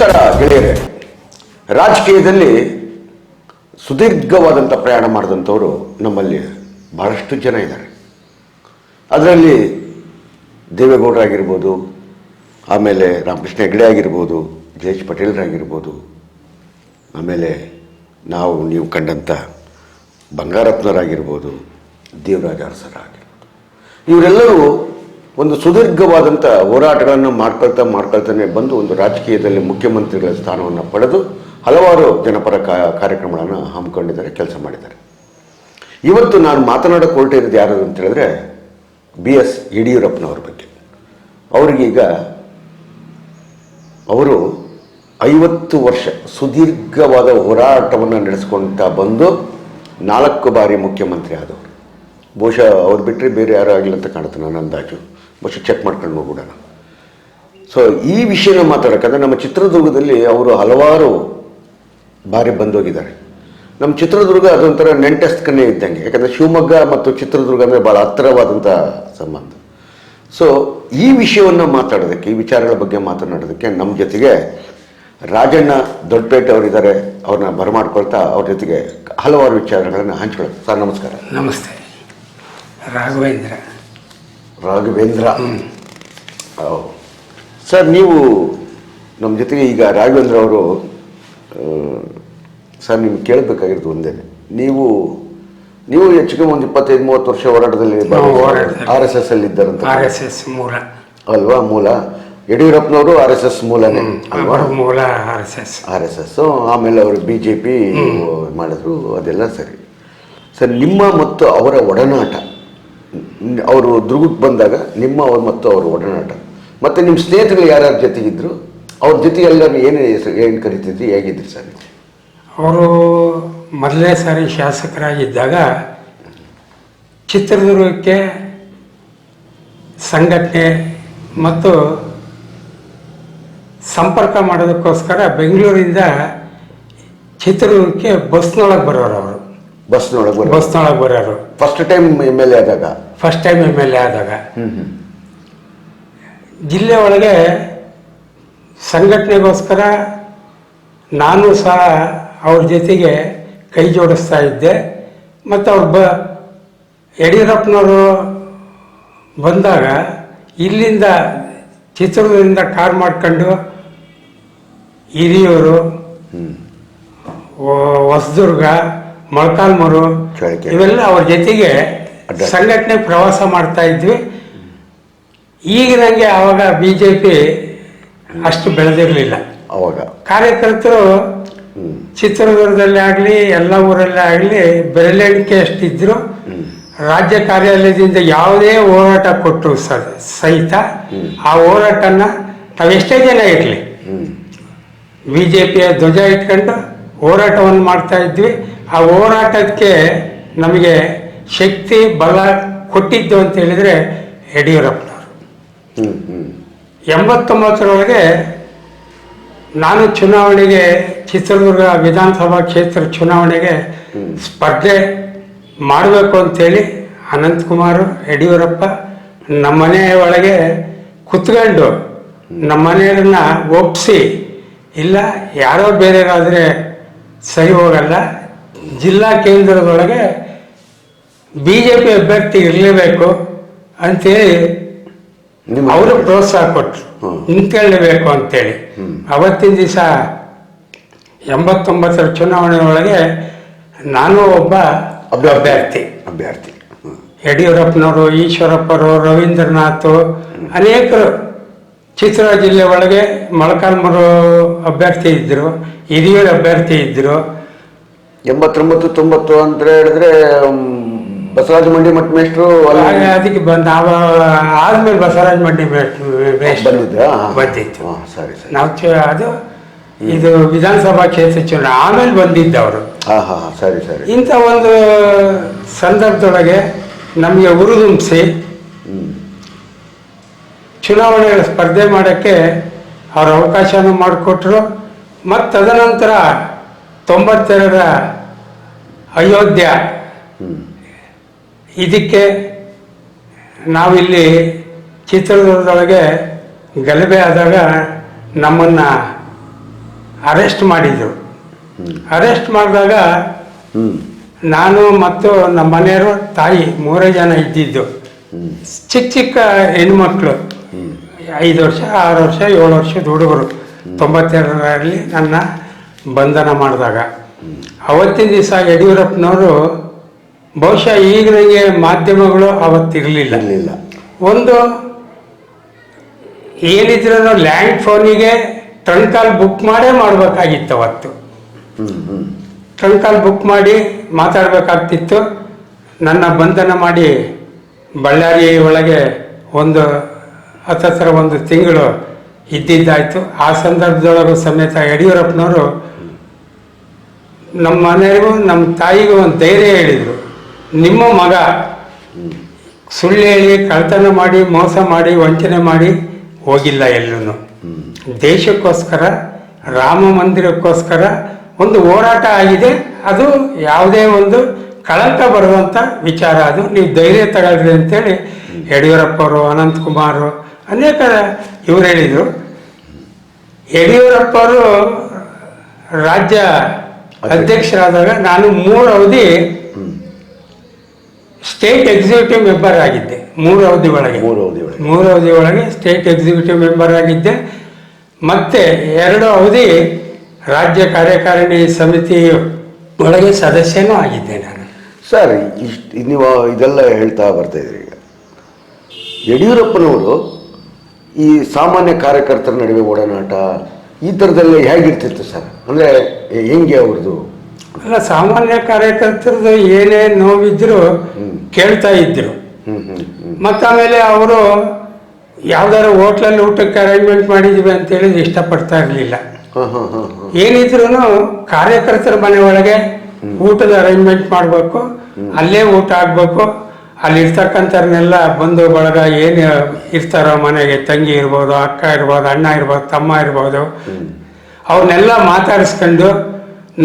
ನಮಸ್ಕಾರ ಗೆಳೆಯರೇ. ರಾಜಕೀಯದಲ್ಲಿ ಸುದೀರ್ಘವಾದಂಥ ಪ್ರಯಾಣ ಮಾಡಿದಂಥವರು ನಮ್ಮಲ್ಲಿ ಬಹಳಷ್ಟು ಜನ ಇದ್ದಾರೆ. ಅದರಲ್ಲಿ ದೇವೇಗೌಡರಾಗಿರ್ಬೋದು, ಆಮೇಲೆ ರಾಮಕೃಷ್ಣ ಹೆಗಡೆ ಆಗಿರ್ಬೋದು, ಜಯೇಶ್ ಪಟೇಲ್ರಾಗಿರ್ಬೋದು, ಆಮೇಲೆ ನಾವು, ನೀವು ಕಂಡಂಥ ಬಂಗಾರತ್ನರಾಗಿರ್ಬೋದು, ದೇವರಾಜ ಅರಸರಾಗಿರ್ಬೋದು. ಇವರೆಲ್ಲರೂ ಒಂದು ಸುದೀರ್ಘವಾದಂಥ ಹೋರಾಟಗಳನ್ನು ಮಾಡ್ಕೊಳ್ತಾ ಮಾಡ್ಕೊಳ್ತಾನೆ ಬಂದು ಒಂದು ರಾಜಕೀಯದಲ್ಲಿ ಮುಖ್ಯಮಂತ್ರಿಗಳ ಸ್ಥಾನವನ್ನು ಪಡೆದು ಹಲವಾರು ಜನಪರ ಕಾರ್ಯಕ್ರಮಗಳನ್ನು ಹಮ್ಮಿಕೊಂಡಿದ್ದಾರೆ, ಕೆಲಸ ಮಾಡಿದ್ದಾರೆ. ಇವತ್ತು ನಾನು ಮಾತನಾಡೋಕೆ ಹೊರಟಿರೋದು ಯಾರು ಅಂತ ಹೇಳಿದ್ರೆ ಬಿ ಎಸ್ ಯಡಿಯೂರಪ್ಪನವ್ರ ಬಗ್ಗೆ. ಅವರಿಗೀಗ ಅವರು ಐವತ್ತು ವರ್ಷ ಸುದೀರ್ಘವಾದ ಹೋರಾಟವನ್ನು ನಡೆಸ್ಕೊಳ್ತಾ ಬಂದು ನಾಲ್ಕು ಬಾರಿ ಮುಖ್ಯಮಂತ್ರಿ ಆದವರು. ಬಹುಶಃ ಅವ್ರು ಬಿಟ್ಟರೆ ಬೇರೆ ಯಾರೂ ಆಗಿಲ್ಲ ಅಂತ ಕಾಣುತ್ತೆ ನನ್ನ ಅಂದಾಜು. ಬಹುಶಃ ಚೆಕ್ ಮಾಡ್ಕೊಂಡು ಹೋಗ್ಬಿಡೋಣ. ಸೊ ಈ ವಿಷಯನ ಮಾತಾಡೋಕ್ಕಂದ್ರೆ ನಮ್ಮ ಚಿತ್ರದುರ್ಗದಲ್ಲಿ ಅವರು ಹಲವಾರು ಬಾರಿ ಬಂದೋಗಿದ್ದಾರೆ. ನಮ್ಮ ಚಿತ್ರದುರ್ಗ ಅದೊಂಥರ ನೆಂಟಸ್ಕನೇ ಇದ್ದಂಗೆ. ಯಾಕಂದರೆ ಶಿವಮೊಗ್ಗ ಮತ್ತು ಚಿತ್ರದುರ್ಗ ಅಂದರೆ ಭಾಳ ಹತ್ತಿರವಾದಂಥ ಸಂಬಂಧ. ಸೊ ಈ ವಿಷಯವನ್ನು ಮಾತಾಡೋದಕ್ಕೆ, ಈ ವಿಚಾರಗಳ ಬಗ್ಗೆ ಮಾತನಾಡೋದಕ್ಕೆ ನಮ್ಮ ಜೊತೆಗೆ ರಾಜಣ್ಣ ದೊಡ್ಡಪೇಟೆ ಅವರಿದ್ದಾರೆ. ಅವ್ರನ್ನ ಬರಮಾಡ್ಕೊಳ್ತಾ ಅವ್ರ ಜೊತೆಗೆ ಹಲವಾರು ವಿಚಾರಗಳನ್ನು ಹಂಚ್ಕೊಳ್ಳೋದು. ಸರ್, ನಮಸ್ಕಾರ. ನಮಸ್ತೆ. ರಾಘವೇಂದ್ರ. ರಾಘವೇಂದ್ರ. ಓ. ಸರ್ ನೀವು ನಮ್ಮ ಜೊತೆಗೆ ಈಗ ರಾಘವೇಂದ್ರ ಅವರು ಸರ್ ನಿಮ್ಗೆ ಕೇಳಬೇಕಾಗಿರೋದು ಒಂದೇ. ನೀವು ನೀವು ಹೆಚ್ಚಿಗೆ ಒಂದು ಇಪ್ಪತ್ತೈದು ಮೂವತ್ತು ವರ್ಷ ಹೋರಾಟದಲ್ಲಿ ಆರ್ ಎಸ್ ಎಸ್ ಅಲ್ಲಿ ಇದ್ದಾರಂತ ಆರ್ ಎಸ್ ಎಸ್ ಮೂಲ. ಅಲ್ವಾ ಮೂಲ? ಯಡಿಯೂರಪ್ಪನವರು ಆರ್ ಎಸ್ ಎಸ್ ಮೂಲನೇ. ಅಲ್ವಾ? ಮೂಲ R S S. R S S. ಆಮೇಲೆ ಅವರು ಬಿ ಜೆ ಪಿ ಮಾಡಿದ್ರು ಅದೆಲ್ಲ ಸರಿ. ಸರ್ ನಿಮ್ಮ ಮತ್ತು ಅವರ ಒಡನಾಟ ಅವರು ದುರ್ಗಕ್ಕೆ ಬಂದಾಗ ನಿಮ್ಮ ಅವ್ರು ಮತ್ತು ಅವರ ಒಡನಾಟ. ಮತ್ತು ನಿಮ್ಮ ಸ್ನೇಹಿತರು ಯಾರ್ಯಾರ ಜೊತೆಗಿದ್ರು? ಅವ್ರ ಜೊತೆ ಎಲ್ಲರೂ ಏನು ಏನು ಕರಿತಿದ್ರು? ಹೇಗಿದ್ರು ಸರ್? ಅವರು ಮೊದಲನೇ ಸಾರಿ ಶಾಸಕರಾಗಿದ್ದಾಗ ಚಿತ್ರದುರ್ಗಕ್ಕೆ ಸಂಘಟನೆ ಮತ್ತು ಸಂಪರ್ಕ ಮಾಡೋದಕ್ಕೋಸ್ಕರ ಬೆಂಗಳೂರಿಂದ ಚಿತ್ರದುರ್ಗಕ್ಕೆ ಬಸ್ನೊಳಗೆ ಬರೋರು ಅವರು. ಬಸ್ನೊಳಗೆ ಬರೋ ಬಸ್ನೊಳಗೆ ಬರೋರು. First time M L A ಆದಾಗ? First time M L A ಆದಾಗ. ಜಿಲ್ಲೆ ಒಳಗೆ ಸಂಘಟನೆಗೋಸ್ಕರ ನಾನು ಸಹ ಅವ್ರ ಜೊತೆಗೆ ಕೈ ಜೋಡಿಸ್ತಾ ಇದ್ದೆ. ಮತ್ತು ಅವ್ರು ಬ ಯಡಿಯೂರಪ್ಪನವರು ಬಂದಾಗ ಇಲ್ಲಿಂದ ಚಿತ್ರದುರ್ಗದಿಂದ ಕಾರ್ ಮಾಡ್ಕೊಂಡು ಹಿರಿಯೂರು ಹೊಸದುರ್ಗ ಮೊಳಕಾಲ್ಮೂರು. ಇವೆಲ್ಲ ಅವ್ರ ಜೊತೆಗೆ ಸಂಘಟನೆ ಪ್ರವಾಸ ಮಾಡ್ತಾ ಇದ್ವಿ. ಈಗ ನನಗೆ ಆವಾಗ ಬಿ ಜೆ ಪಿ ಅಷ್ಟು ಬೆಳೆದಿರಲಿಲ್ಲ. ಅವಾಗ. ಕಾರ್ಯಕರ್ತರು ಚಿತ್ರದುರ್ಗದಲ್ಲೇ ಆಗಲಿ ಎಲ್ಲ ಊರಲ್ಲೇ ಆಗಲಿ ಬೆರಳೆಣಿಕೆ ಅಷ್ಟಿದ್ರು. ರಾಜ್ಯ ಕಾರ್ಯಾಲಯದಿಂದ ಯಾವುದೇ ಹೋರಾಟ ಕೊಟ್ಟರು ಸರ್ ಸಹಿತ. ಆ ಹೋರಾಟನ ನಾವೆಷ್ಟೇ ಜನ ಇರಲಿ. ಬಿ ಜೆ ಪಿಯ ಧ್ವಜ ಇಟ್ಕೊಂಡು ಹೋರಾಟವನ್ನು ಮಾಡ್ತಾ ಇದ್ವಿ. ಆ ಹೋರಾಟಕ್ಕೆ ನಮಗೆ ಶಕ್ತಿ ಬಲ ಕೊಟ್ಟಿದ್ದು ಅಂತ ಹೇಳಿದರೆ ಯಡಿಯೂರಪ್ಪನವರು. ಎಂಬತ್ತೊಂಬತ್ತರೊಳಗೆ ನಾನು ಚುನಾವಣೆಗೆ ಚಿತ್ರದುರ್ಗ ವಿಧಾನಸಭಾ ಕ್ಷೇತ್ರ ಚುನಾವಣೆಗೆ ಸ್ಪರ್ಧೆ ಮಾಡಬೇಕು ಅಂತೇಳಿ ಅನಂತಕುಮಾರ್ ಯಡಿಯೂರಪ್ಪ ನಮ್ಮನೆ ಒಳಗೆ ಕುತ್ಕೊಂಡು ನಮ್ಮನೆಯವ್ರನ್ನ ಒಪ್ಪಿಸಿ ಇಲ್ಲ ಯಾರೋ ಬೇರೆಯವರಾದರೆ ಸರಿ ಹೋಗಲ್ಲ ಜಿಲ್ಲಾ ಕೇಂದ್ರದೊಳಗೆ ಬಿ ಜೆ ಪಿ ಅಭ್ಯರ್ಥಿ ಇರಲೇಬೇಕು ಅಂತೇಳಿ ಅವರು ಪ್ರೋತ್ಸಾಹ ಕೊಟ್ರು. ನಿಂತ್ಕೊಳ್ಳಬೇಕು ಅಂತೇಳಿ. ಅವತ್ತಿನ ದಿವಸ ಎಂಬತ್ತೊಂಬತ್ತರ ಚುನಾವಣೆ ಒಳಗೆ ನಾನು ಒಬ್ಬ ಅಭ್ಯರ್ಥಿ. ಅಭ್ಯರ್ಥಿ. ಯಡಿಯೂರಪ್ಪನವರು ಈಶ್ವರಪ್ಪರು ರವೀಂದ್ರನಾಥ್ ಅನೇಕರು ಚಿತ್ರ ಜಿಲ್ಲೆ ಒಳಗೆ ಮೊಳಕಾಲ್ಮೂರು ಅಭ್ಯರ್ಥಿ ಇದ್ದರು ಹಿರಿಯೂರು ಅಭ್ಯರ್ಥಿ ಇದ್ದರು ಎಂಬತ್ತೊಂಬತ್ತು ತೊಂಬತ್ತು ಅಂತ ಹೇಳಿದ್ರೆ ಬಸವರಾಜ ಮಂಡಿ ಮಠ ಮೇಷ್ಟ್ರು ಅಲ್ಲಿ ಅದಕ್ಕೆ ಬಂದ ನಾವು ಆದ್ಮೇಲೆ ಬಸವರಾಜ ಮಂಡಿ ಮೇಷ್ಟ್ರು- ಬಂದಿದ್ರಾ? ಬಂದಿತ್ತು. ಸರಿ ಸರಿ. ನಾವು ಅದು ಇದು ವಿಧಾನಸಭಾ ಕ್ಷೇತ್ರ ಚುನಾವಣೆ ಆಮೇಲೆ ಬಂದಿದ್ದವರು. ಸರಿ ಸರಿ. ಇಂಥ ಒಂದು ಸಂದರ್ಭದೊಳಗೆ ನಮಗೆ ಉರುದುಂಬಿಸಿ ಚುನಾವಣೆಗಳ ಸ್ಪರ್ಧೆ ಮಾಡೋಕ್ಕೆ ಅವ್ರ ಅವಕಾಶನೂ ಮಾಡಿಕೊಟ್ರು. ಮತ್ತು ತದನಂತರ ತೊಂಬತ್ತೆರಡರ ಅಯೋಧ್ಯ ಇದಕ್ಕೆ ನಾವಿಲ್ಲಿ ಚಿತ್ರದುರ್ಗದೊಳಗೆ ಗಲಭೆ ಆದಾಗ ನಮ್ಮನ್ನು ಅರೆಸ್ಟ್ ಮಾಡಿದರು. ಅರೆಸ್ಟ್ ಮಾಡಿದಾಗ ನಾನು ಮತ್ತು ನಮ್ಮ ಮನೆಯವರು ತಾಯಿ ಮೂರೇ ಜನ ಇದ್ದಿದ್ದು. ಚಿಕ್ಕ ಚಿಕ್ಕ ಹೆಣ್ಮಕ್ಳು. ಐದು ವರ್ಷ ಆರು ವರ್ಷ ಏಳು ವರ್ಷದ ಹುಡುಗರು. ತೊಂಬತ್ತೆರಡರಲ್ಲಿ ನನ್ನ ಬಂಧನ ಮಾಡಿದಾಗ. ಅವತ್ತಿನ ದಿವಸ ಯಡಿಯೂರಪ್ಪನವರು ಬಹುಶಃ ಈಗ ನನಗೆ ಮಾಧ್ಯಮಗಳು ಅವತ್ತಿರಲಿಲ್ಲ ಇರಲಿಲ್ಲ. ಒಂದು ಏನಿದ್ರು ಲ್ಯಾಂಡ್ ಫೋನಿಗೆ ಟ್ರಂಕಾಲ್ ಕಾಲ್ ಬುಕ್ ಮಾಡೇ ಮಾಡಬೇಕಾಗಿತ್ತು ಅವತ್ತು. ಟ್ರಂಕಾಲ್ ಬುಕ್ ಮಾಡಿ ಮಾತಾಡಬೇಕಾಗ್ತಿತ್ತು. ನನ್ನ ಬಂಧನ ಮಾಡಿ ಬಳ್ಳಾರಿ ಒಳಗೆ ಒಂದು ಹತ್ತತ್ರ ಒಂದು ತಿಂಗಳು ಇದ್ದಿದ್ದಾಯಿತು. ಆ ಸಂದರ್ಭದೊಳಗೂ ಸಮೇತ ಯಡಿಯೂರಪ್ಪನವರು ನಮ್ಮ ಮನೆಗೂ ನಮ್ಮ ತಾಯಿಗೂ ಒಂದು ಧೈರ್ಯ ಹೇಳಿದರು. ನಿಮ್ಮ ಮಗ ಸುಳ್ಳು ಹೇಳಿ ಕಳ್ತನ ಮಾಡಿ ಮೋಸ ಮಾಡಿ ವಂಚನೆ ಮಾಡಿ ಹೋಗಿಲ್ಲ ಎಲ್ಲೂ ದೇಶಕ್ಕೋಸ್ಕರ ರಾಮ ಮಂದಿರಕ್ಕೋಸ್ಕರ ಒಂದು ಹೋರಾಟ ಆಗಿದೆ. ಅದು ಯಾವುದೇ ಒಂದು ಕಳಂಕ ಬರುವಂಥ ವಿಚಾರ. ಅದು ನೀವು ಧೈರ್ಯ ತಗೊಳ್ರಿ ಅಂತೇಳಿ ಯಡಿಯೂರಪ್ಪ ಅವರು ಅನಂತಕುಮಾರ್ ಅನೇಕ ಇವ್ರು ಹೇಳಿದರು. ಯಡಿಯೂರಪ್ಪ ಅವರು ರಾಜ್ಯ ಅಧ್ಯಕ್ಷರಾದಾಗ ನಾನು ಮೂರು ಅವಧಿ ಸ್ಟೇಟ್ ಎಕ್ಸಿಕ್ಯೂಟಿವ್ ಮೆಂಬರ್ ಆಗಿದ್ದೆ. ಮೂರು ಅವಧಿ ಒಳಗೆ. ಮೂರು ಅವಧಿ ಒಳಗೆ. ಮೂರು ಅವಧಿ ಒಳಗೆ ಸ್ಟೇಟ್ ಎಕ್ಸಿಕ್ಯೂಟಿವ್ ಮೆಂಬರ್ ಆಗಿದ್ದೆ. ಮತ್ತೆ ಎರಡು ಅವಧಿ ರಾಜ್ಯ ಕಾರ್ಯಕಾರಿಣಿ ಸಮಿತಿ ಒಳಗೆ ಸದಸ್ಯನೂ ಆಗಿದ್ದೆ ನಾನು. ಸರ್ ಇಷ್ಟು ನೀವು ಇದೆಲ್ಲ ಹೇಳ್ತಾ ಬರ್ತಾ ಇದ್ರಿ ಈಗ. ಯಡಿಯೂರಪ್ಪನವರು ಈ ಸಾಮಾನ್ಯ ಕಾರ್ಯಕರ್ತರ ನಡುವೆ ಒಡನಾಟ ಈ ಥರದಲ್ಲಿ ಹೇಗಿರ್ತಿತ್ತು ಸರ್? ಅಂದರೆ ಹೆಂಗೆ ಅವ್ರದ್ದು? ಅಲ್ಲ ಸಾಮಾನ್ಯ ಕಾರ್ಯಕರ್ತರದ್ದು ಏನೇ ನೋವಿದ್ರು ಕೇಳ್ತಾ ಇದ್ರು. ಮತ್ತು ಆಮೇಲೆ ಅವರು ಯಾವ್ದಾರ ಹೋಟ್ಲಲ್ಲಿ ಊಟಕ್ಕೆ ಅರೇಂಜ್ಮೆಂಟ್ ಮಾಡಿದ್ವಿ ಅಂತ ಹೇಳಿದ್ರೆ ಇಷ್ಟಪಡ್ತಾ ಇರಲಿಲ್ಲ. ಏನಿದ್ರು ಕಾರ್ಯಕರ್ತರ ಮನೆ ಒಳಗೆ ಊಟದ ಅರೇಂಜ್ಮೆಂಟ್ ಮಾಡಬೇಕು ಅಲ್ಲೇ ಊಟ ಆಗಬೇಕು ಅಲ್ಲಿ ಇರ್ತಕ್ಕಂಥವ್ರನ್ನೆಲ್ಲ ಬಂಧು ಬಳಗ ಏನು ಇರ್ತಾರೋ ಮನೆಗೆ ತಂಗಿ ಇರ್ಬೋದು ಅಕ್ಕ ಇರ್ಬೋದು ಅಣ್ಣ ಇರ್ಬೋದು ತಮ್ಮ ಇರ್ಬೋದು ಅವ್ರನ್ನೆಲ್ಲ ಮಾತಾಡಿಸ್ಕೊಂಡು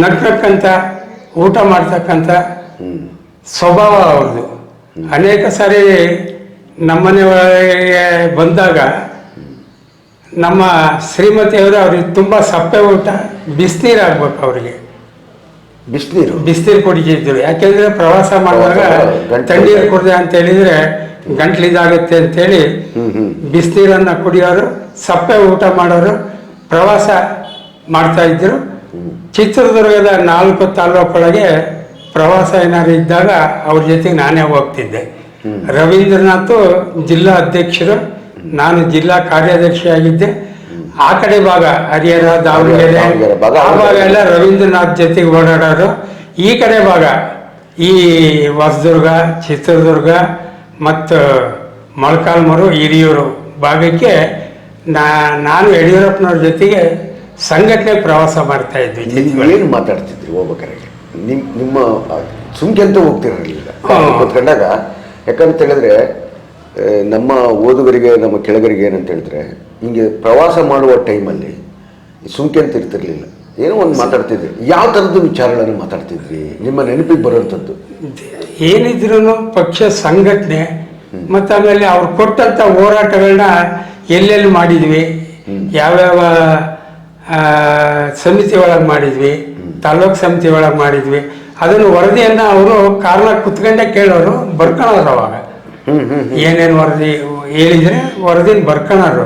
ನಗ್ನಕ್ಕಂತ ಊಟ ಮಾಡ್ತಕ್ಕಂಥ ಸ್ವಭಾವ ಅವ್ರದ್ದು. ಅನೇಕ ಸಾರಿ ನಮ್ಮನೆ ಒಳಗೆ ಬಂದಾಗ ನಮ್ಮ ಶ್ರೀಮತಿಯವರು ಅವ್ರಿಗೆ ತುಂಬ ಸಪ್ಪೆ ಊಟ ಬಿಸಿನೀರು ಆಗ್ಬೇಕು ಅವರಿಗೆ. ಬಿಸಿನೀರು? ಬಿಸಿನೀರು ಕುಡಿತಿದ್ರು ಯಾಕೆಂದ್ರೆ ಪ್ರವಾಸ ಮಾಡುವಾಗ ತಣ್ಣೀರು ಕುಡಿದೆ ಅಂತ ಹೇಳಿದ್ರೆ ಗಂಟ್ಲಿದಾಗುತ್ತೆ ಅಂತೇಳಿ ಬಿಸಿನೀರನ್ನ ಕುಡಿಯೋರು ಸಪ್ಪೆ ಊಟ ಮಾಡೋರು ಪ್ರವಾಸ ಮಾಡ್ತಾ ಇದ್ರು ಚಿತ್ರದುರ್ಗದ ನಾಲ್ಕು ತಾಲೂಕೊಳಗೆ ಪ್ರವಾಸ ಏನಾದ್ರು ಇದ್ದಾಗ ಅವ್ರ ಜೊತೆಗೆ ನಾನೇ ಹೋಗ್ತಿದ್ದೆ. ರವೀಂದ್ರನಾಥ್ ಜಿಲ್ಲಾ ಅಧ್ಯಕ್ಷರು ನಾನು ಜಿಲ್ಲಾ ಕಾರ್ಯದರ್ಶಿಯಾಗಿದ್ದೆ ಆ ಕಡೆ ಭಾಗ ಹರಿಹರ ದಾವಣಗೆರೆ ಆವಾಗ ಭಾಗ ಆ ಭಾಗ ಎಲ್ಲ ರವೀಂದ್ರನಾಥ್ ಜೊತೆಗೆ ಓಡಾಡೋರು. ಈ ಕಡೆ ಭಾಗ ಈ ಹೊಸದುರ್ಗ ಚಿತ್ರದುರ್ಗ ಮತ್ತು ಮೊಳಕಾಲ್ಮೂರು ಹಿರಿಯೂರು ಭಾಗಕ್ಕೆ ನಾ ನಾನು ಯಡಿಯೂರಪ್ಪನವ್ರ ಜೊತೆಗೆ ಸಂಘಟನೆ ಪ್ರವಾಸ ಮಾಡ್ತಾ ಇದ್ವಿ ಏನು ಮಾತಾಡ್ತಿದ್ರಿ ಹೋಗ್ಬೇಕಾರೆ ನಿಮ್ ನಿಮ್ಮ ಸುಮ್ಕೆ ಅಂತ ಹೋಗ್ತಿರಲಿಲ್ಲ. ಕೂತ್ಕೊಂಡಾಗ ಯಾಕಂತ ಹೇಳಿದ್ರೆ ನಮ್ಮ ಓದುಗರಿಗೆ ನಮ್ಮ ಕೆಳಗರಿಗೆ ಏನಂತ ಹೇಳಿದ್ರೆ ಹಿಂಗೆ ಪ್ರವಾಸ ಮಾಡುವ ಟೈಮಲ್ಲಿ ಸುಮ್ಕೆ ಅಂತ ಇರ್ತಿರ್ಲಿಲ್ಲ. ಏನೋ ಒಂದು ಮಾತಾಡ್ತಿದ್ರಿ. ಯಾವ ಥರದ್ದು ವಿಚಾರಗಳನ್ನು ಮಾತಾಡ್ತಿದ್ರಿ? ನಿಮ್ಮ ನೆನಪಿಗೆ ಬರುವಂಥದ್ದು. ಏನಿದ್ರು ಪಕ್ಷ ಸಂಘಟನೆ ಮತ್ತು ಆಮೇಲೆ ಅವ್ರು ಕೊಟ್ಟಂಥ ಹೋರಾಟಗಳನ್ನ ಎಲ್ಲೆಲ್ಲಿ ಮಾಡಿದ್ವಿ? ಯಾವ್ಯಾವ ಸಮಿತಿ ಒಳಗೆ ಮಾಡಿದ್ವಿ ತಾಲೂಕ್ ಸಮಿತಿ ಒಳಗೆ ಮಾಡಿದ್ವಿ. ಅದನ್ನು ವರದಿಯನ್ನ ಅವರು ಕಾರಣ ಕುತ್ಕೊಂಡೆ ಕೇಳೋರು ಬರ್ಕೊಳೋರು ಅವಾಗ. ಏನೇನು ವರದಿ ಹೇಳಿದ್ರೆ ವರದಿನ ಬರ್ಕೊಳೋರು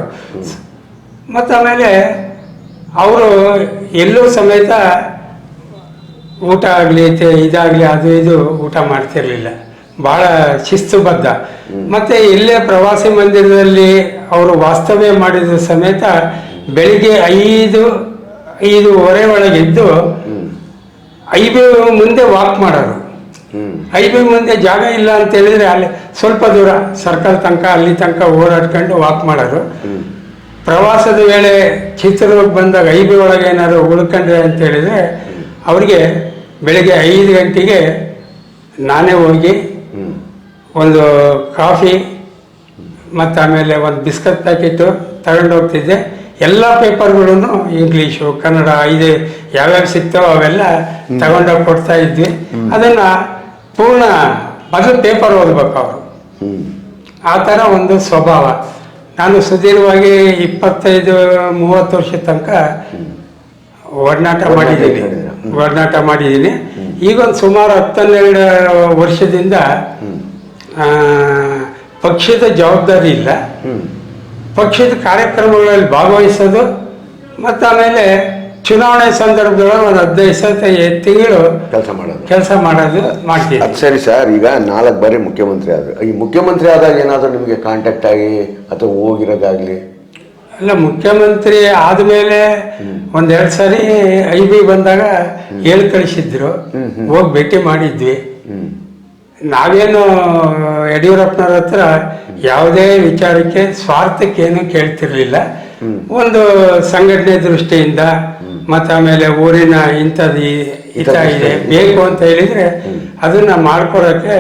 ಮತ್ತು ಆಮೇಲೆ ಅವರು ಎಲ್ಲೂ ಸಮೇತ ಊಟ ಆಗಲಿ ಇದಾಗಲಿ ಅದು ಇದು ಊಟ ಮಾಡ್ತಿರ್ಲಿಲ್ಲ. ಭಾಳ ಶಿಸ್ತುಬದ್ಧ. ಮತ್ತೆ ಇಲ್ಲೇ ಪ್ರವಾಸಿ ಮಂದಿರದಲ್ಲಿ ಅವರು ವಾಸ್ತವ್ಯ ಮಾಡಿದ ಸಮೇತ ಬೆಳಿಗ್ಗೆ ಐದು ಐದೂವರೆ ಒಳಗಿದ್ದು ಐದು ಮುಂದೆ ವಾಕ್ ಮಾಡೋರು ಐಬಿ ಮುಂದೆ ಜಾಗ ಇಲ್ಲ ಅಂತ ಹೇಳಿದ್ರೆ ಅಲ್ಲಿ ಸ್ವಲ್ಪ ದೂರ ಸರ್ಕಲ್ ತನಕ ಅಲ್ಲಿ ತನಕ ಓಡಾಡ್ಕೊಂಡು ವಾಕ್ ಮಾಡೋರು ಪ್ರವಾಸದ ವೇಳೆ ಚಿತ್ರದುರ್ಗ ಬಂದಾಗ ಐದು ಒಳಗೆ ಏನಾದ್ರು ಉಳ್ಕೊಂಡ್ರೆ ಅಂತ ಹೇಳಿದ್ರೆ ಅವರಿಗೆ ಬೆಳಿಗ್ಗೆ ಐದು ಗಂಟೆಗೆ ನಾನೇ ಹೋಗಿ ಒಂದು ಕಾಫಿ ಮತ್ತು ಆಮೇಲೆ ಒಂದು ಬಿಸ್ಕತ್ ಪ್ಯಾಕೆಟು ತಗೊಂಡು ಹೋಗ್ತಿದ್ದೆ ಎಲ್ಲ ಪೇಪರ್ಗಳನ್ನು ಇಂಗ್ಲೀಷು ಕನ್ನಡ ಇದು ಯಾವ್ಯಾವ ಸಿಗ್ತಾವೋ ಅವೆಲ್ಲ ತಗೊಂಡೋಗಿ ಕೊಡ್ತಾ ಇದ್ವಿ. ಅದನ್ನು ಪೂರ್ಣ ಮೊದಲು ಪೇಪರ್ ಓದ್ಬೇಕು ಅವರು. ಆ ಥರ ಒಂದು ಸ್ವಭಾವ. ನಾನು ಸುದೀರ್ಘವಾಗಿ ಇಪ್ಪತ್ತೈದು ಮೂವತ್ತು ವರ್ಷ ತನಕ ಒಡನಾಟ ಮಾಡಿದ್ದೀನಿ? ಒಡನಾಟ ಮಾಡಿದ್ದೀನಿ. ಈಗ ಒಂದು ಸುಮಾರು ಹತ್ತನ್ನೆರಡು ವರ್ಷದಿಂದ ಪಕ್ಷದ ಜವಾಬ್ದಾರಿ ಇಲ್ಲ. ಪಕ್ಷದ ಕಾರ್ಯಕ್ರಮಗಳಲ್ಲಿ ಭಾಗವಹಿಸೋದು ಮತ್ತು ಆಮೇಲೆ ಚುನಾವಣೆ ಸಂದರ್ಭದೊಳಗೆ ಒಂದು ಹದಿನೈದು ಸತ ತಿಂಗಳು ಕೆಲಸ ಮಾಡೋದು. ಕೆಲಸ ಮಾಡೋದು ಮಾಡ್ತೀವಿ. ಅದು ಸರಿ ಸರ್ ಈಗ ನಾಲ್ಕು ಬಾರಿ ಮುಖ್ಯಮಂತ್ರಿ ಆದರು. ಈ ಮುಖ್ಯಮಂತ್ರಿ ಆದಾಗ ಏನಾದರೂ ನಿಮಗೆ ಕಾಂಟ್ಯಾಕ್ಟ್ ಆಗಿ ಅಥವಾ ಹೋಗಿರೋದಾಗ್ಲಿ? ಅಲ್ಲ ಮುಖ್ಯಮಂತ್ರಿ ಆದಮೇಲೆ ಒಂದೆರಡು ಸಾರಿ ಐ ಬಿ ಬಂದಾಗ ಹೇಳಿ ಕಳಿಸಿದ್ರು. ಹೋಗಿ ಭೇಟಿ ಮಾಡಿದ್ವಿ. ನಾವೇನು ಯಡಿಯೂರಪ್ಪನವ್ರ ಹತ್ರ ಯಾವುದೇ ವಿಚಾರಕ್ಕೆ ಸ್ವಾರ್ಥಕ್ಕೇನು ಕೇಳ್ತಿರ್ಲಿಲ್ಲ. ಒಂದು ಸಂಘಟನೆ ದೃಷ್ಟಿಯಿಂದ ಮತ್ತು ಆಮೇಲೆ ಊರಿನ ಇಂಥದ್ದು ಹಿತ ಇದೆ ಬೇಕು ಅಂತ ಹೇಳಿದ್ರೆ ಅದನ್ನ ಮಾಡ್ಕೊಡಕ್ಕೆ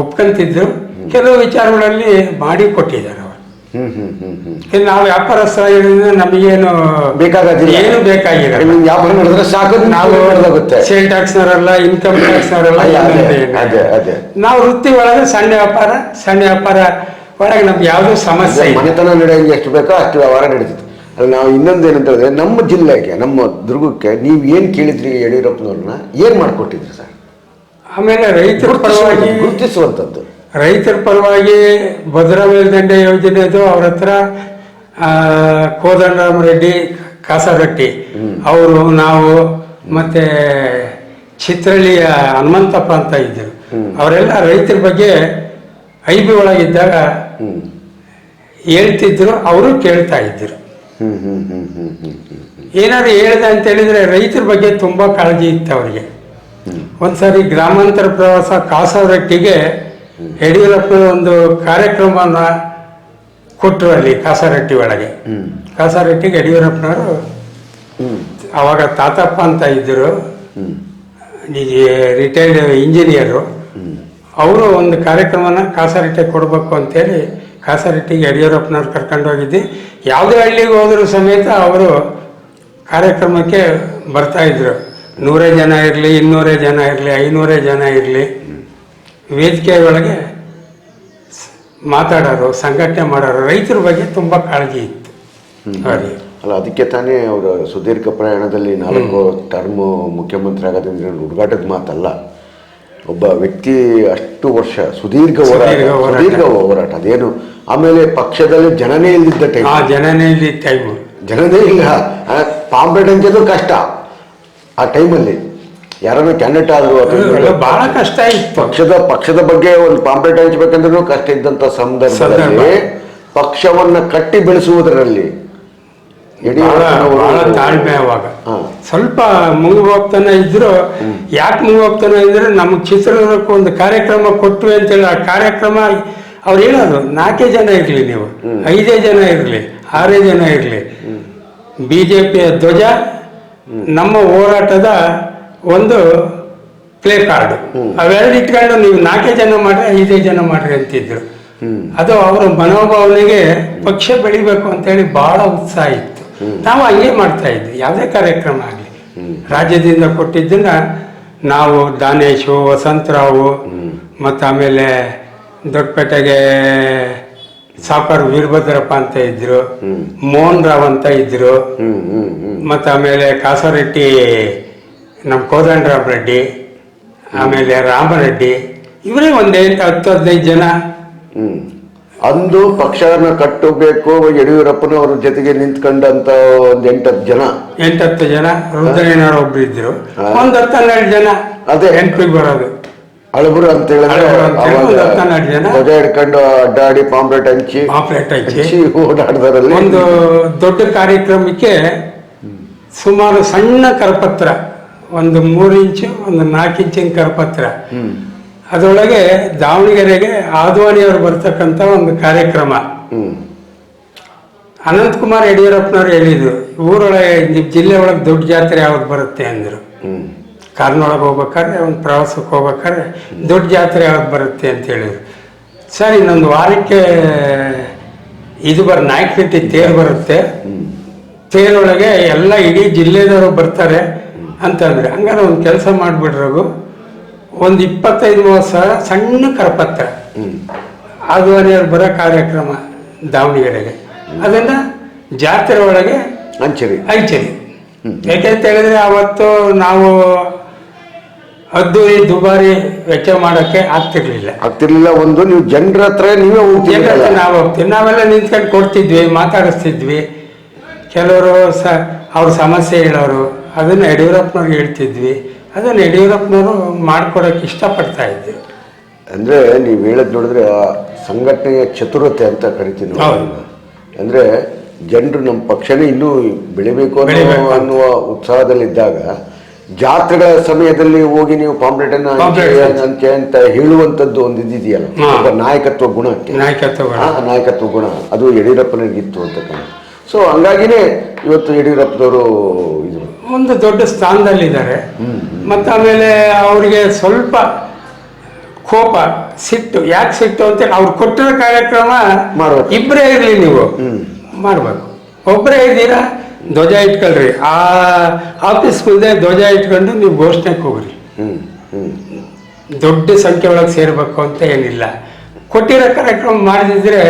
ಒಪ್ಕೊಂತಿದ್ರು. ಕೆಲವು ವಿಚಾರಗಳಲ್ಲಿ ಮಾಡಿ ಕೊಟ್ಟಿದ್ದಾರೆ ಯಾಕಂದ್ರೆ ನಾವು ವ್ಯಾಪಾರಸ್ಥರಾಗಿರೋದ್ರಿಂದ ನಮಗೇನು ನಮಗೆ ಏನು ಬೇಕಾಗಿಲ್ಲ. ವ್ಯಾಪಾರ ಮಾಡಿದ್ರೆ ಸಾಕು ನಾವು ಗೊತ್ತೆ ಸೇಲ್ ಟ್ಯಾಕ್ಸ್ನವರಲ್ಲ ಇನ್ಕಮ್ ಟ್ಯಾಕ್ಸ್ನವರಲ್ಲ ಅಲ್ಲ, ಅದೇ. ನಾವು ವೃತ್ತಿ ಒಳಗೆ ಸಣ್ಣ ವ್ಯಾಪಾರ ಸಣ್ಣ ವ್ಯಾಪಾರ ಒಳಗೆ ನಮ್ಗೆ ಯಾವುದೂ ಸಮಸ್ಯೆ ಇಲ್ಲ. ಮನೆತನ ನಡೆಯಂಗೆ ಎಷ್ಟು ಬೇಕೋ ಅಷ್ಟು ವ್ಯವಹಾರ ನಡೀತಿತ್ತು ಅಲ್ಲಿ ನಾವು ಇನ್ನೊಂದು ಏನಂತ ಹೇಳಿದ್ರೆ ನಮ್ಮ ಜಿಲ್ಲೆಗೆ ನಮ್ಮ ದುರ್ಗಕ್ಕೆ ನೀವು ಏನು ಕೇಳಿದ್ರಿ ಯಡಿಯೂರಪ್ಪನವ್ರನ್ನ? ಏನು ಮಾಡಿಕೊಟ್ಟಿದ್ರಿ ಸರ್? ಆಮೇಲೆ ರೈತರ ಪರವಾಗಿ ಗುರುತಿಸುವಂಥದ್ದು. ರೈತರ ಪರವಾಗಿ ಭದ್ರಾ ಮೇಲ್ದಂಡೆ ಯೋಜನೆದು ಅವ್ರ ಹತ್ರ ಕೋದಂಡರಾಮರೆಡ್ಡಿ ಕೋದಂಡರಾಮ ರೆಡ್ಡಿ ಕಾಸರಟ್ಟಿ. ಅವರು ನಾವು ಮತ್ತೆ ಚಿತ್ರಳ್ಳಿಯ ಹನುಮಂತಪ್ಪ ಅಂತ ಇದ್ದರು. ಅವರೆಲ್ಲ ರೈತರ ಬಗ್ಗೆ ಐ ಬಿ ಒಳಗಿದ್ದಾಗ ಹೇಳ್ತಿದ್ರು ಅವರು ಕೇಳ್ತಾ ಹ್ಮ್ ಏನಾದ್ರು ಹೇಳಿದೆ ಅಂತ ಹೇಳಿದ್ರೆ ರೈತರ ಬಗ್ಗೆ ತುಂಬಾ ಕಾಳಜಿ ಇತ್ತು ಅವರಿಗೆ. ಒಂದ್ಸರಿ ಗ್ರಾಮಾಂತರ ಪ್ರವಾಸ ಕಾಸರಟ್ಟಿಗೆ ಯಡಿಯೂರಪ್ಪ ಒಂದು ಕಾರ್ಯಕ್ರಮನ ಕೊಟ್ಟರು ಅಲ್ಲಿ ಕಾಸರಟ್ಟಿ ಒಳಗೆ. ಕಾಸರಟ್ಟಿಗೆ ಯಡಿಯೂರಪ್ಪನವರು ಅವಾಗ ತಾತಪ್ಪ ಅಂತ ಇದ್ದರು. ರಿಟೈರ್ಡ್ ಇಂಜಿನಿಯರು ಅವರು ಒಂದು ಕಾರ್ಯಕ್ರಮನ ಕಾಸರಟ್ಟಿಗೆ ಕೊಡಬೇಕು ಅಂತೇಳಿ ಕಾಸರಟ್ಟಿಗೆ ಯಡಿಯೂರಪ್ಪನವ್ರು ಕರ್ಕೊಂಡು ಹೋಗಿದ್ದೆ ಯಾವುದೇ ಹಳ್ಳಿಗೆ ಹೋದರೂ ಸಮೇತ ಅವರು ಕಾರ್ಯಕ್ರಮಕ್ಕೆ ಬರ್ತಾ ಇದ್ರು. ನೂರೇ ಜನ ಇರಲಿ ಇನ್ನೂರೇ ಜನ ಇರಲಿ ಐನೂರೇ ಜನ ಇರಲಿ. ವೇದಿಕೆ ಒಳಗೆ ಮಾತಾಡೋರು ಸಂಘಟನೆ ಮಾಡೋರು ರೈತರ ಬಗ್ಗೆ ತುಂಬ ಕಾಳಜಿ ಇತ್ತು. ಅವರಿಗೆ ಅಲ್ಲ ಅದಕ್ಕೆ ತಾನೇ ಅವರು ಸುದೀರ್ಘ ಪ್ರಯಾಣದಲ್ಲಿ ನಾಲ್ಕು ಟರ್ಮ್ ಮುಖ್ಯಮಂತ್ರಿ ಆಗೋದ್ರಿಂದ ಹುಡುಗಾಟದ ಮಾತಲ್ಲ. ಒಬ್ಬ ವ್ಯಕ್ತಿ ಅಷ್ಟು ವರ್ಷ ಸುದೀರ್ಘ ಹೋರಾಟ ಸುದೀರ್ಘ ಹೋರಾಟ. ಅದೇನು ಆಮೇಲೆ ಪಕ್ಷದಲ್ಲಿ ಜನನೇ ಇಲ್ಲದಿದ್ದ ಟೈಮ್ ಆ ಜನನೇ ಇಲ್ಲಿ ಟೈಮ್ ಜನನೇ ಇಲ್ಲ. ಪಾಂಪೇಟ್ ಹಂಚೋದು ಕಷ್ಟ. ಆ ಟೈಮಲ್ಲಿ ಯಾರನ್ನ ಕ್ಯಾಂಡಿಡೇಟ್ ಆದ್ರು ಅಥವಾ ಬಹಳ ಕಷ್ಟ ಪಕ್ಷದ ಪಕ್ಷದ ಬಗ್ಗೆ ಒಂದು ಪಾಂಪ್ಲೆಟ್ ಹಂಚಬೇಕಂದ್ರೂ ಕಷ್ಟ ಇದ್ದಂತ ಸಂದರ್ಭದಲ್ಲಿ ಪಕ್ಷವನ್ನ ಕಟ್ಟಿ ಬೆಳೆಸುವುದರಲ್ಲಿ ತಾಳ್ಮೆ ಅವಾಗ. ಸ್ವಲ್ಪ ಹೋಗ್ತಾನೆ ಇದ್ರು ಯಾಕೆ ಹೋಗ್ತಾನೆ ಇದ್ರೆ ನಮ್ಗೆ ಚಿತ್ರದುರ್ಗಕ್ಕೆ ಒಂದು ಕಾರ್ಯಕ್ರಮ ಕೊಟ್ವಿ ಅಂತೇಳಿ ಆ ಕಾರ್ಯಕ್ರಮ ಅವ್ರು ಹೇಳೋದು ನಾಲ್ಕೇ ಜನ ಇರಲಿ ನೀವು ಐದೇ ಜನ ಇರಲಿ ಆರೇ ಜನ ಇರಲಿ. ಬಿ ಜೆ ಪಿಯ ಧ್ವಜ ನಮ್ಮ ಹೋರಾಟದ ಒಂದು ಪ್ಲೇ ಕಾರ್ಡ್ ಅವೆರಡು ಇಟ್ಕೊಂಡು ನೀವು ನಾಲ್ಕೇ ಜನ ಮಾಡ್ರಿ ಐದೇ ಜನ ಮಾಡ್ರಿ ಅಂತಿದ್ರು. ಅದು ಅವರ ಮನೋಭಾವನೆಗೆ ಪಕ್ಷ ಬೆಳಿಬೇಕು ಅಂತೇಳಿ ಬಹಳ ಉತ್ಸಾಹ ಇತ್ತು. ನಾವು ಹಂಗೆ ಮಾಡ್ತಾ ಇದ್ವಿ. ಯಾವುದೇ ಕಾರ್ಯಕ್ರಮ ಆಗಲಿ. ರಾಜ್ಯದಿಂದ ಕೊಟ್ಟಿದ್ದನ್ನ ನಾವು ದಾನೇಶು ವಸಂತರಾವು ಮತ್ತು ಆಮೇಲೆ ದೊಡ್ಡಪೇಟೆಗೆ ಸಾಕರ್ ವೀರಭದ್ರಪ್ಪ ಅಂತ ಇದ್ರು. ಮೋಹನ್ ರಾವ್ ಅಂತ ಇದ್ರು. ಮತ್ತು ಆಮೇಲೆ ಕಾಸರೆಡ್ಡಿ ನಮ್ಮ ಕೋದಂಡರಾಮ್ ರೆಡ್ಡಿ ಆಮೇಲೆ ರಾಮರೆಡ್ಡಿ ಇವರೇ ಒಂದು ಎಂಟು ಹತ್ತು ಹದಿನೈದು ಜನ. ಅಂದು ಪಕ್ಷನ ಕಟ್ಟಬೇಕು ಯಡಿಯೂರಪ್ಪನವ್ರ ಜೊತೆಗೆ ನಿಂತ್ಕೊಂಡಂತ ಒಂದ್ ಎಂಟತ್ತು ಜನ. ಎಂಟತ್ತು ಜನ ರುದ್ರಯ್ಯನವ್ರು ಒಬ್ರು ಇದ್ರು. ಒಂದ್ ಹತ್ತು ಹನ್ನೆರಡು ಜನ. ಅದೇ. ಎಂಟ್ರಿಗೆ ಬರೋದು. ಅಳಬರು ಅಂತ ಹೇಳಿದ್ರೆ. ಧ್ವಜ ಹಿಡ್ಕೊಂಡು ಅಡ್ಡಾಡಿ ಪಾಂಪ್ಲೆಟ್ ಹಂಚಿ ಪಾಂಪ್ಲೆಟ್ ಹಂಚಿ. ಹಂಚಿ ಓಡಾಡ್ದಾರಲ್ಲಿ. ಒಂದು ದೊಡ್ಡ ಕಾರ್ಯಕ್ರಮಕ್ಕೆ ಸುಮಾರು ಸಣ್ಣ ಕರಪತ್ರ. ಒಂದು ಮೂರು ಇಂಚು ಒಂದು ನಾಲ್ಕು ಇಂಚಿನ ಕರಪತ್ರ. ಅದರೊಳಗೆ ದಾವಣಗೆರೆಗೆ ಆದ್ವಾನಿಯವರು ಬರ್ತಕ್ಕಂತ ಒಂದು ಕಾರ್ಯಕ್ರಮ. ಅನಂತಕುಮಾರ್ ಯಡಿಯೂರಪ್ಪನವ್ರು ಹೇಳಿದ್ರು ಊರೊಳಗೆ ಜಿಲ್ಲೆ ಒಳಗೆ ದೊಡ್ಡ ಜಾತ್ರೆ ಯಾವ್ದು ಬರುತ್ತೆ? ಅಂದರು. ಕಾರ್ನೊಳಗೆ ಹೋಗ್ಬೇಕಾದ್ರೆ ಒಂದು ಪ್ರವಾಸಕ್ಕೆ ಹೋಗ್ಬೇಕಾದ್ರೆ ದೊಡ್ಡ ಜಾತ್ರೆ ಯಾವ್ದು ಬರುತ್ತೆ ಅಂತ ಹೇಳಿದ್ರು. ಸರ್ ಇನ್ನೊಂದು ವಾರಕ್ಕೆ ಇದು ಬರ ನಾಯಕನಟ್ಟಿ ತೇರು ಬರುತ್ತೆ. ತೇರೊಳಗೆ ಎಲ್ಲ ಇಡೀ ಜಿಲ್ಲೆದವರು ಬರ್ತಾರೆ. ಅಂತಂದ್ರೆ ಹಂಗಾರೆ ಒಂದು ಕೆಲಸ ಮಾಡಿಬಿಡ್ರಗು ಒಂದು ಇಪ್ಪತ್ತೈದು ಮೂವತ್ತು ಸಾವಿರ ಸಣ್ಣ ಕರಪತ್ರ. ಅದು ಆದ್ವಾನಿಯವ್ರು ಬರೋ ಕಾರ್ಯಕ್ರಮ ದಾವಣಗೆರೆಗೆ. ಅದನ್ನ ಜಾತ್ರೆ ಒಳಗೆ ಹಂಚರಿ ಹಂಚರಿ ಯಾಕೆಂತ ಹೇಳಿದ್ರೆ ಅವತ್ತು ನಾವು ಅದ್ದೂರಿ ದುಬಾರಿ ವೆಚ್ಚ ಮಾಡೋಕ್ಕೆ ಆಗ್ತಿರ್ಲಿಲ್ಲ. ಆಗ್ತಿರ್ಲಿಲ್ಲ ಒಂದು ನೀವು ಜನರ ಹತ್ರ ನೀವೇ ಹೋಗ್ತಿರಲ್ಲ ನಾವು ಹೋಗ್ತೀವಿ. ನಾವೆಲ್ಲ ನಿಂತ್ಕೊಂಡು ಕೊಡ್ತಿದ್ವಿ ಮಾತಾಡಿಸ್ತಿದ್ವಿ. ಕೆಲವರು ಸ ಅವ್ರ ಸಮಸ್ಯೆ ಹೇಳೋರು. ಅದನ್ನು ಯಡಿಯೂರಪ್ಪನವ್ರಿಗೆ ಹೇಳ್ತಿದ್ವಿ ಅದನ್ನು ಯಡಿಯೂರಪ್ಪನವರು ಮಾಡ್ಕೊಡೋಕೆ ಇಷ್ಟಪಡ್ತಾ ಇದ್ದೆ ಅಂದ್ರೆ ನೀವು ಹೇಳೋದು ನೋಡಿದ್ರೆ ಆ ಸಂಘಟನೆಯ ಚತುರತೆ ಅಂತ ಕರಿತೀನಿ ನಾವು ಹೌದು. ಅದನ್ನ. ಅಂದ್ರೆ ಜನರು ನಮ್ಮ ಪಕ್ಷನೇ ಇನ್ನೂ ಬೆಳಿಬೇಕು ಅನ್ನೋ ಬೆಳಿಬೇಕು ಅಂತ. ಅನ್ನುವ ಉತ್ಸಾಹದಲ್ಲಿದ್ದಾಗ ಜಾತ್ರೆಗಳ ಸಮಯದಲ್ಲಿ ಹೋಗಿ ನೀವು ಪಾಂಪ್ಲೆಟ್ ಅನ್ನ Pamphlet ಹಂಚಿ- ಹಂಚಿ. ಹಂಚಿ ಅಂತ ಹೇಳುವಂಥದ್ದು ಒಂದು ಇದಿದೆಯಲ್ಲ ಹಾ. ಒಬ್ಬ ನಾಯಕತ್ವ ಗುಣ ನಾಯಕತ್ವಗಳು ನಾಯಕತ್ವ ಗುಣ ಅದು ಯಡಿಯೂರಪ್ಪನಿಗಿತ್ತು ಅಂತ ಕಾಣುತ್ತೆ ಸೊ ಹಂಗಾಗಿನೇ ಇವತ್ತು ಯಡಿಯೂರಪ್ಪನವರು ಇದು ಒಂದು ದೊಡ್ಡ ಸ್ಥಾನದಲ್ಲಿದ್ದಾರೆ. ಮತ್ತು ಆಮೇಲೆ ಅವರಿಗೆ ಸ್ವಲ್ಪ ಕೋಪ ಸಿಟ್ಟು ಯಾಕೆ ಸಿಟ್ಟು ಅಂತ ಅವ್ರು ಕೊಟ್ಟಿರೋ ಕಾರ್ಯಕ್ರಮ ಮಾಡ್ಬೇಕು. ಇಬ್ಬರೇ ಇರಲಿ ನೀವು. ಮಾಡಬೇಕು. ಒಬ್ಬರೇ ಇದ್ದೀರಾ? ಧ್ವಜ ಇಟ್ಕೊಳ್ರಿ. ಆ ಆಫೀಸ್ ಮುಂದೆ ಧ್ವಜ ಇಟ್ಕೊಂಡು ನೀವು ಘೋಷಣೆಗೆ ಹೋಗ್ರಿ. ದೊಡ್ಡ ಸಂಖ್ಯೆ ಒಳಗೆ ಸೇರಬೇಕು ಅಂತ ಏನಿಲ್ಲ. ಕೊಟ್ಟಿರೋ ಕಾರ್ಯಕ್ರಮ ಮಾಡದಿದ್ರೆ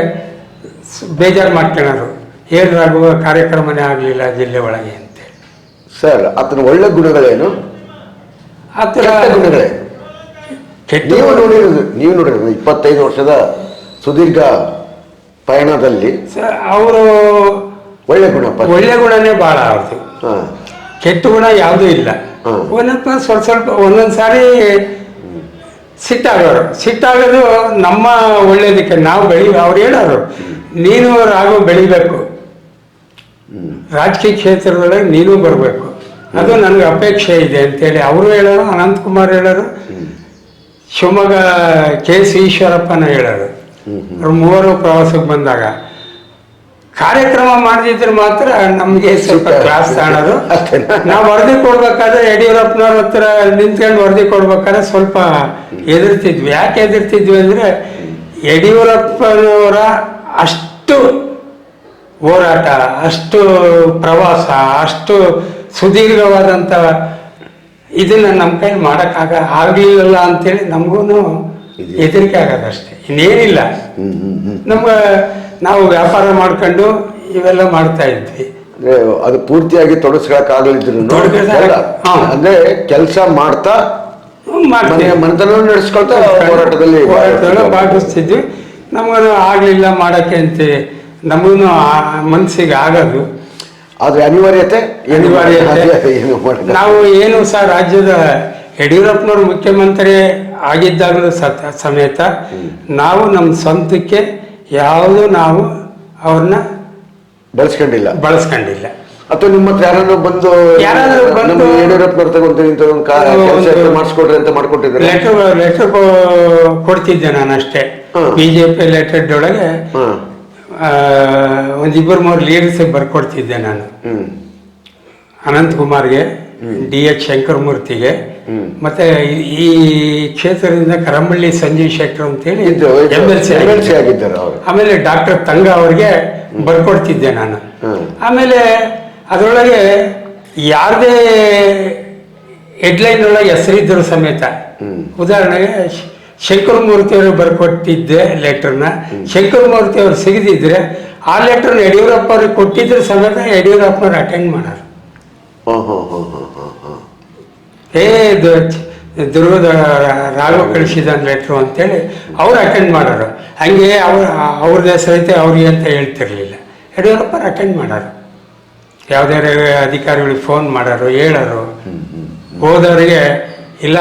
ಬೇಜಾರು ಮಾಡ್ಕೊಳ್ಳೋರು ಏನಾಗುವ ಕಾರ್ಯಕ್ರಮನೇ ಆಗಲಿಲ್ಲ ಜಿಲ್ಲೆ ಒಳಗೆ. ಸರ್ ಆತನ ಒಳ್ಳೆ ಗುಣಗಳೇನು? ಆ ಥರ ಕೆಟ್ಟ ಗುಣಗಳೇನು ಕೆಟ್ಟ ನೀವು ನೋಡಿರೋದು ನೀವು ನೋಡಿರೋದು ಇಪ್ಪತ್ತೈದು ವರ್ಷದ ಸುದೀರ್ಘ ಪಯಣದಲ್ಲಿ ಅವರು ಒಳ್ಳೆ ಗುಣ ಒಳ್ಳೆ ಗುಣನೇ ಭಾಳ ಅವ್ರದ್ದು. ಹಾಂ. ಕೆಟ್ಟ ಗುಣ ಯಾವುದೂ ಇಲ್ಲ. ಹ್ಮ್. ಒಂದೊಂದು ಸ್ವಲ್ಪ ಸ್ವಲ್ಪ ಒಂದೊಂದು ಸಾರಿ ಸಿಟ್ಟಾಗೋರು. ಸಿಟ್ಟಾಗೋದು ನಮ್ಮ ಒಳ್ಳೇದಕ್ಕೆ ನಾವು ಬೆಳಿ ಅವ್ರು ಹೇಳೋರು ನೀನು ರಾಘು ಬೆಳಿಬೇಕು. ರಾಜಕೀಯ ಕ್ಷೇತ್ರದೊಳಗೆ ನೀನು ಬರಬೇಕು. ಅದು ನನಗೆ ಅಪೇಕ್ಷೆ ಇದೆ ಅಂತೇಳಿ ಅವರು ಹೇಳೋರು ಅನಂತಕುಮಾರ್ ಹೇಳೋರು ಶಿವಮೊಗ್ಗ ಕೆ ಸಿ ಈಶ್ವರಪ್ಪನ ಹೇಳೋರು. ಅವ್ರು ಮೂವರು ಪ್ರವಾಸಕ್ಕೆ ಬಂದಾಗ. ಕಾರ್ಯಕ್ರಮ ಮಾಡದಿದ್ರೆ ಮಾತ್ರ ನಮಗೆ ಸ್ವಲ್ಪ ಕ್ಲಾಸ್ ಕಾಣೋದು? ನಾವು ವರದಿ ಕೊಡ್ಬೇಕಾದ್ರೆ ಯಡಿಯೂರಪ್ಪನವ್ರ ಹತ್ರ ನಿಂತ್ಕೊಂಡು ವರದಿ ಕೊಡ್ಬೇಕಾದ್ರೆ ಸ್ವಲ್ಪ ಎದುರ್ತಿದ್ವಿ ಯಾಕೆ ಎದುರ್ತಿದ್ವಿ ಅಂದ್ರೆ ಯಡಿಯೂರಪ್ಪನವರ ಅಷ್ಟು ಹೋರಾಟ ಅಷ್ಟು ಪ್ರವಾಸ ಅಷ್ಟು ಸುದೀರ್ಘವಾದಂಥ ಇದನ್ನ ನಮ್ಮ ಕೈ ಮಾಡೋಕ್ಕಾಗ ಆಗಲಿಲ್ಲ ಅಂತೇಳಿ ನಮಗೂ ಹೆದರಿಕೆ ಆಗೋದಷ್ಟೇ. ಇನ್ನೇನಿಲ್ಲ. ನಮ್ಗೆ ನಾವು ವ್ಯಾಪಾರ ಮಾಡ್ಕೊಂಡು ಇವೆಲ್ಲ ಮಾಡ್ತಾ ಇದ್ವಿ. ಅಂದ್ರೆ ಅದು ಪೂರ್ತಿಯಾಗಿ ತೊಡಗಿಸ್ಕೊಳಕ್ಕಾಗಲಿದ್ರು. ಅಂದ್ರೆ ಕೆಲಸ ಮಾಡ್ತಾ ಹ್ಮ್, ಮಾಡ್ತೀವಿ. ಮನೆ ಮನೆತನ ನಡೆಸ್ಕೊಳ್ತಾ ಹೋರಾಟದಲ್ಲಿ ಭಾಗವಹಿಸ್ತಿದ್ವಿ. ನಮಗೂ ಆಗಲಿಲ್ಲ ಮಾಡೋಕ್ಕೆ ಅಂತ ನಮಗೂ ಮನಸ್ಸಿಗೆ ಆಗೋದು. ಆದ್ರೆ ಅನಿವಾರ್ಯತೆ ಅನಿವಾರ್ಯತೆ. ನಾವು ಏನು ಸಹ ರಾಜ್ಯದ ಯಡಿಯೂರಪ್ಪನವರು ಮುಖ್ಯಮಂತ್ರಿ ಆಗಿದ್ದಾಗಲೂ ಸತ ಸಮೇತ ನಾವು ನಮ್ಮ ಸ್ವಂತಕ್ಕೆ ಯಾವುದು ನಾವು ಅವ್ರನ್ನ ಬಳಸ್ಕೊಂಡಿಲ್ಲ. ಬಳಸ್ಕೊಂಡಿಲ್ಲ. ಅಥವಾ ನಿಮ್ಮ ಹತ್ರ ಯಾರನ್ನೋ ಬಂದು ಯಾರಾದ್ರೂ ಬಂದು- ಯಡಿಯೂರಪ್ಪ ಅಂತ ಕೆಲಸ ಮಾಡಿಸ್ಕೊಡ್ರಿ ಅಂತ ಮಾಡ್ಕೊಟ್ಟಿದ್ದಾರೆ. ಲೆಟರ್ ಲೆಟರ್ ಕೊಡ್ತಿದ್ದೆ ನಾನು ಅಷ್ಟೇ ಬಿಜೆಪಿ ಲೆಟರ್ ಒಳಗೆ ಒಂದಿಬ್ಬರು ಮೂರು ಲೀಡರ್ಸಿಗೆ ಬರ್ಕೊಡ್ತಿದ್ದೆ ನಾನು. ಹ್ಮ್. ಅನಂತಕುಮಾರ್ಗೆ ಡಿ ಎಚ್ ಶಂಕರಮೂರ್ತಿಗೆ. ಮತ್ತೆ ಈ- ಕ್ಷೇತ್ರದಿಂದ ಕರಂಬಳ್ಳಿ ಸಂಜೀವ್ ಶೆಟ್ಟರ್ ಅಂತೇಳಿ ಆಮೇಲೆ ಡಾಕ್ಟರ್ ತಂಗ ಅವ್ರಿಗೆ ಬರ್ಕೊಡ್ತಿದ್ದೆ ನಾನು. ಆಮೇಲೆ ಅದರೊಳಗೆ ಯಾರದೇ ಹೆಡ್ಲೈನ್ ಒಳಗೆ ಹೆಸರಿದ್ದರು ಸಮೇತ ಉದಾಹರಣೆಗೆ ಶ್- ಶಂಕರಮೂರ್ತಿ ಅವರು ಬರ್ಕೊಟ್ಟಿದ್ದೆ ಲೆಟರ್ನ. ಶಂಕರಮೂರ್ತಿ ಅವರು ಸಿಗದಿದ್ರೆ ಆ ಲೆಟರ್ನ ಯಡಿಯೂರಪ್ಪ ಅವ್ರಿಗೆ ಕೊಟ್ಟಿದ್ರೆ ಸಮೇತ ಯಡಿಯೂರಪ್ಪನವ್ರು ಅಟೆಂಡ್ ಮಾಡೋರು. ಏ ದುರ್ಗದ ರಾಘವ ಕಳಿಸಿದ ಲೆಟ್ರು ಅಂತೇಳಿ ಅವ್ರು ಅಟೆಂಡ್ ಮಾಡೋರು. ಹಂಗೆ ಅವ್ರ ಅವ್ರದ್ದು ಹೆಸರೈತೆ ಅವ್ರಿಗೆ ಅಂತ ಹೇಳ್ತಿರ್ಲಿಲ್ಲ. ಯಡಿಯೂರಪ್ಪರು ಅಟೆಂಡ್ ಮಾಡೋರು. ಯಾವುದೇ ಅಧಿಕಾರಿಗಳಿಗೆ ಫೋನ್ ಮಾಡೋರು ಹೇಳೋರು. ಹೋದವರಿಗೆ ಇಲ್ಲ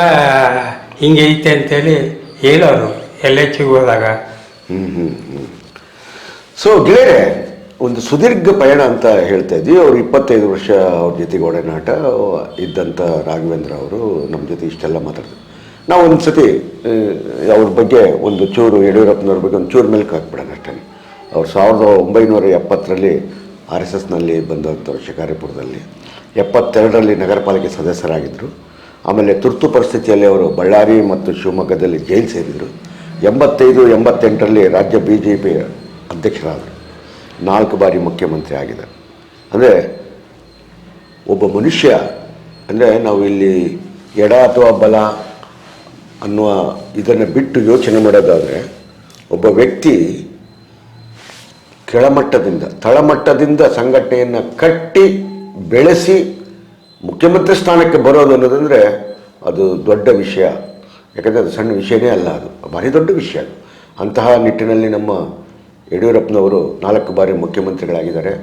ಹಿಂಗೈತೆ ಐತೆ ಅಂತೇಳಿ ಹೇಳೋರು ಎಲ್ ಎಚ್ಗೆ ಹೋದಾಗ ಸೊ ಗೆಳೆಯರೆ, ಒಂದು ಸುದೀರ್ಘ ಪಯಣ ಅಂತ ಹೇಳ್ತಾ ಇದ್ವಿ. ಅವ್ರು ಇಪ್ಪತ್ತೈದು ವರ್ಷ ಅವ್ರ ಜೊತೆಗೆ ಒಡನಾಟ ಇದ್ದಂಥ ರಾಘವೇಂದ್ರ ಅವರು ನಮ್ಮ ಜೊತೆ ಇಷ್ಟೆಲ್ಲ ಮಾತಾಡ್ತಾರೆ. ನಾವು ಒಂದು ಸತಿ ಅವ್ರ ಬಗ್ಗೆ ಒಂದು ಚೂರು, ಯಡಿಯೂರಪ್ಪನವ್ರ ಬಗ್ಗೆ ಒಂದು ಚೂರು ಮೆಲ್ಕು ಹಾಕ್ಬಿಡೋಣ ಅಷ್ಟೇ ಅವ್ರು ಸಾವಿರದ ಒಂಬೈನೂರ ಎಪ್ಪತ್ತರಲ್ಲಿ ಆರ್ ಎಸ್ ಎಸ್ನಲ್ಲಿ ಬಂದಂಥವ್ರು ಶಿಕಾರಿಪುರದಲ್ಲಿ ಎಪ್ಪತ್ತೆರಡರಲ್ಲಿ ನಗರಪಾಲಿಕೆ ಸದಸ್ಯರಾಗಿದ್ದರು ಆಮೇಲೆ ತುರ್ತು ಪರಿಸ್ಥಿತಿಯಲ್ಲಿ ಅವರು ಬಳ್ಳಾರಿ ಮತ್ತು ಶಿವಮೊಗ್ಗದಲ್ಲಿ ಜೈಲು ಸೇರಿದರು. ಎಂಬತ್ತೈದು, ಎಂಬತ್ತೆಂಟರಲ್ಲಿ ರಾಜ್ಯ ಬಿ ಜೆ ಪಿ ಅಧ್ಯಕ್ಷರಾದರು. ನಾಲ್ಕು ಬಾರಿ ಮುಖ್ಯಮಂತ್ರಿ ಆಗಿದ್ದಾರೆ ಅಂದರೆ ಒಬ್ಬ ಮನುಷ್ಯ, ಅಂದರೆ ನಾವು ಇಲ್ಲಿ ಎಡ ಅಥವಾ ಬಲ ಅನ್ನುವ ಇದನ್ನು ಬಿಟ್ಟು ಯೋಚನೆ ಮಾಡೋದಾದರೆ, ಒಬ್ಬ ವ್ಯಕ್ತಿ ಕೆಳಮಟ್ಟದಿಂದ, ತಳಮಟ್ಟದಿಂದ ಸಂಘಟನೆಯನ್ನು ಕಟ್ಟಿ ಬೆಳೆಸಿ ಮುಖ್ಯಮಂತ್ರಿ ಸ್ಥಾನಕ್ಕೆ ಬರೋದು ಅನ್ನೋದಂದರೆ ಅದು ದೊಡ್ಡ ವಿಷಯ. ಯಾಕಂದರೆ ಅದು ಸಣ್ಣ ವಿಷಯನೇ ಅಲ್ಲ ಅದು. ಭಾರಿ ದೊಡ್ಡ ವಿಷಯ ಅದು. ಅಂತಹ ನಿಟ್ಟಿನಲ್ಲಿ ನಮ್ಮ ಯಡಿಯೂರಪ್ಪನವರು ನಾಲ್ಕು ಬಾರಿ ಮುಖ್ಯಮಂತ್ರಿಗಳಾಗಿದ್ದಾರೆ.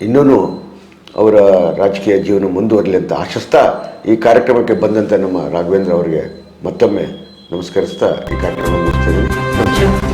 ಇನ್ನೂ ಅವರ ರಾಜಕೀಯ ಜೀವನ ಮುಂದುವರಲಿ ಅಂತ ಆಶಿಸ್ತಾ ಈ ಕಾರ್ಯಕ್ರಮಕ್ಕೆ ಬಂದಂಥ ನಮ್ಮ ರಾಘವೇಂದ್ರ ಅವರಿಗೆ ಮತ್ತೊಮ್ಮೆ ನಮಸ್ಕರಿಸ್ತಾ ಈ ಕಾರ್ಯಕ್ರಮ ಮುಗಿಸ್ತಿದ್ದೀನಿ